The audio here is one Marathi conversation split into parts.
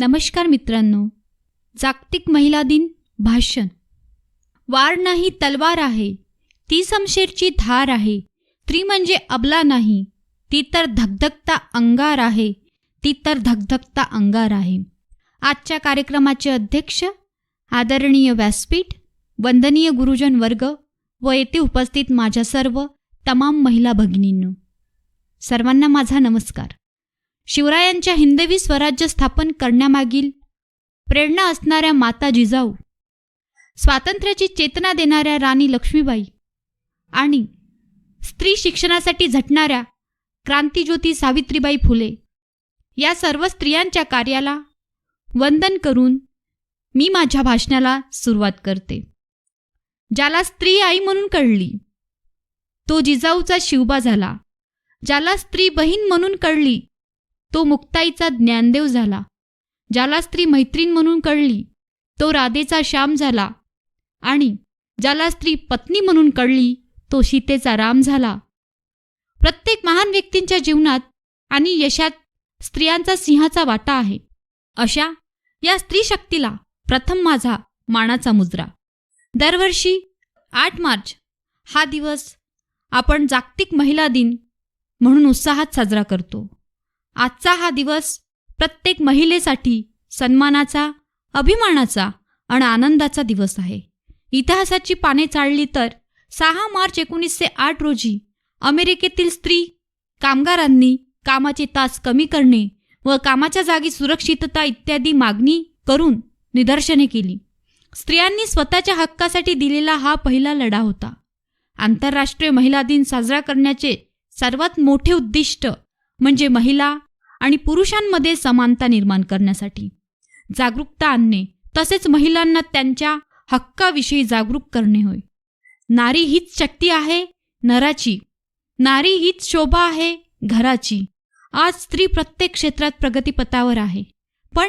नमस्कार मित्रांनो. जागतिक महिला दिन भाषण. वार नाही तलवार आहे. ती समशेरची धार आहे. स्त्री म्हणजे अबला नाही. ती तर धगधगता अंगार आहे. ती तर धगधगता अंगार आहे. आजच्या कार्यक्रमाचे अध्यक्ष आदरणीय व्यासपीठ वंदनीय गुरुजन वर्ग व येथे उपस्थित माझ्या सर्व तमाम महिला भगिनींनो. सर्वांना माझा नमस्कार. शिवरायांच्या हिंदवी स्वराज्य स्थापन करण्यामागील प्रेरणा असणाऱ्या माता जिजाऊ स्वातंत्र्याची चेतना देणाऱ्या राणी लक्ष्मीबाई आणि स्त्री शिक्षणासाठी झटणाऱ्या क्रांतीज्योती सावित्रीबाई फुले या सर्व स्त्रियांच्या कार्याला वंदन करून मी माझ्या भाषणाला सुरुवात करते. ज्याला स्त्री आई म्हणून कळली तो जिजाऊचा शिवबा झाला. ज्याला स्त्री बहीण म्हणून कळली तो मुक्ताईचा ज्ञानदेव झाला ज्याला स्त्री मैत्रीण म्हणून कळली. तो राधेचा श्याम झाला आणि ज्याला स्त्री पत्नी म्हणून कळली तो सीतेचा राम झाला. प्रत्येक महान व्यक्तींच्या जीवनात आणि यशात स्त्रियांचा सिंहाचा वाटा आहे. अशा या स्त्री शक्तीला प्रथम माझा मानाचा मुजरा. दरवर्षी आठ मार्च हा दिवस आपण जागतिक महिला दिन म्हणून उत्साहात साजरा करतो. आजचा हा दिवस प्रत्येक महिलेसाठी सन्मानाचा अभिमानाचा आणि आनंदाचा दिवस आहे. इतिहासाची पाने चाळली तर सहा मार्च एकोणीसशे आठ रोजी अमेरिकेतील स्त्री कामगारांनी कामाचे तास कमी करणे व कामाच्या जागी सुरक्षितता इत्यादी मागणी करून निदर्शने केली. स्त्रियांनी स्वतःच्या हक्कासाठी दिलेला हा पहिला लढा होता. आंतरराष्ट्रीय महिला दिन साजरा करण्याचे सर्वात मोठे उद्दिष्ट म्हणजे महिला आणि पुरुषांमध्ये समानता निर्माण करण्यासाठी. जागरूकता आणणे तसेच महिलांना त्यांच्या हक्काविषयी जागरूक करणे होय. नारी हीच शक्ती आहे नराची. नारी हीच शोभा आहे घराची. आज स्त्री प्रत्येक क्षेत्रात प्रगतीपथावर आहे. पण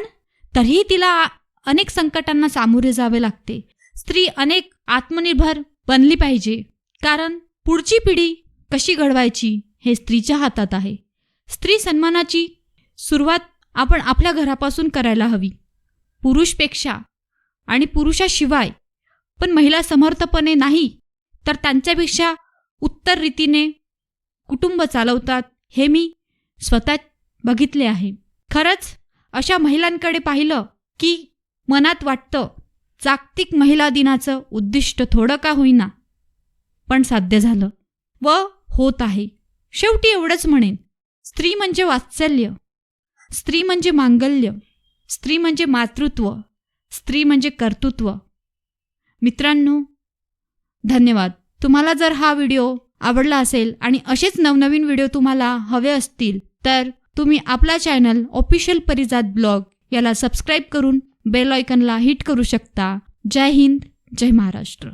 तरीही तिला अनेक संकटांना सामोरे जावे लागते. स्त्री अनेक आत्मनिर्भर बनली पाहिजे. कारण पुढची पिढी कशी घडवायची हे स्त्रीच्या हातात आहे. स्त्री सन्मानाची सुरुवात आपण आपल्या घरापासून करायला हवी. पुरुषपेक्षा आणि पुरुषाशिवाय पण महिला समर्थपणे नाही तर त्यांच्यापेक्षा उत्तर रीतीने कुटुंब चालवतात हे मी स्वतः बघितले आहे. खरंच अशा महिलांकडे पाहिलं की मनात वाटतं जागतिक महिला दिनाचं उद्दिष्ट थोडं का होईना पण साध्य झालं व होत आहे. शेवटी एवढंच म्हणेन स्त्री म्हणजे वात्सल्य. स्त्री म्हणजे मांगल्य. स्त्री म्हणजे मातृत्व. स्त्री म्हणजे कर्तृत्व. मित्रांनो धन्यवाद. तुम्हाला जर हा व्हिडिओ आवडला असेल आणि असेच नवनवीन व्हिडिओ तुम्हाला हवे असतील तर तुम्ही आपला चॅनल ऑफिशियल परिजात ब्लॉग याला सबस्क्राईब करून बेल आयकनला हिट करू शकता. जय हिंद जय महाराष्ट्र.